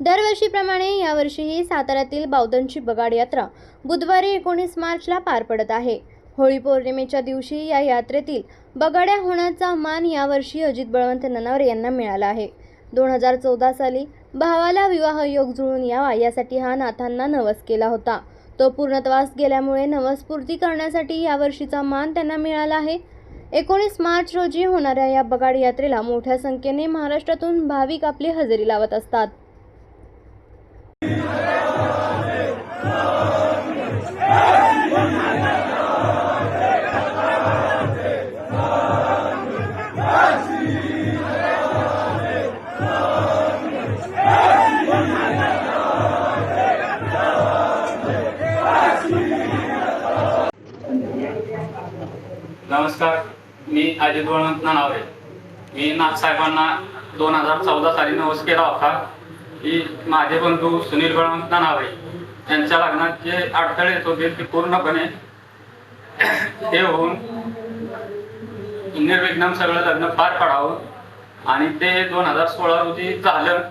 दरवर्षीप्रमाणे यावर्षीही साताऱ्यातील बावधनची बगाड यात्रा बुधवारी एकोणीस मार्चला पार पडत आहे. होळी पौर्णिमेच्या दिवशी या यात्रेतील बगाड्या होण्याचा मान यावर्षी अजित बळवंत ननावरे यांना मिळाला आहे. दोन हजार चौदा साली भावाला विवाह योग जुळून यावा यासाठी हा नाथांना नवस केला होता. तो पूर्णत्वास गेल्यामुळे नवस पूर्ती करण्यासाठी यावर्षीचा मान त्यांना मिळाला आहे. एकोणीस मार्च रोजी होणाऱ्या या बगाड यात्रेला मोठ्या संख्येने महाराष्ट्रातून भाविक आपली हजेरी लावत असतात. नमस्कार मी अजित वळवंत नानावरे. मी नाथसाहेबांना दोन हजार चौदा साली नवस केला होता. की माझे बंधू सुनील बळवंत नानावरे यांच्या लग्नात जे अडथळे येत होते ते पूर्णपणे हे होऊन निर्विघ्न सगळं लग्न पार पडावं. आणि ते दोन हजार सोळा रोजी झालं.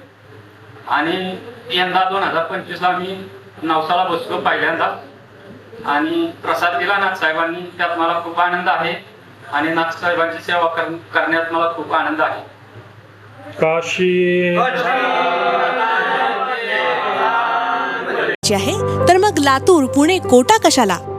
आणि यंदा दोन हजार पंचवीसला मी नवसाला बसलो पहिल्यांदा. आणि प्रसाद दिला नाथसाहेबांनी. त्यात मला खूप आनंद आहे आणि नाथसाहेबांची सेवा कर- करण्यात मला खूप आनंद आहे. काशी. आहे तर मग लातूर पुणे कोटा कशाला?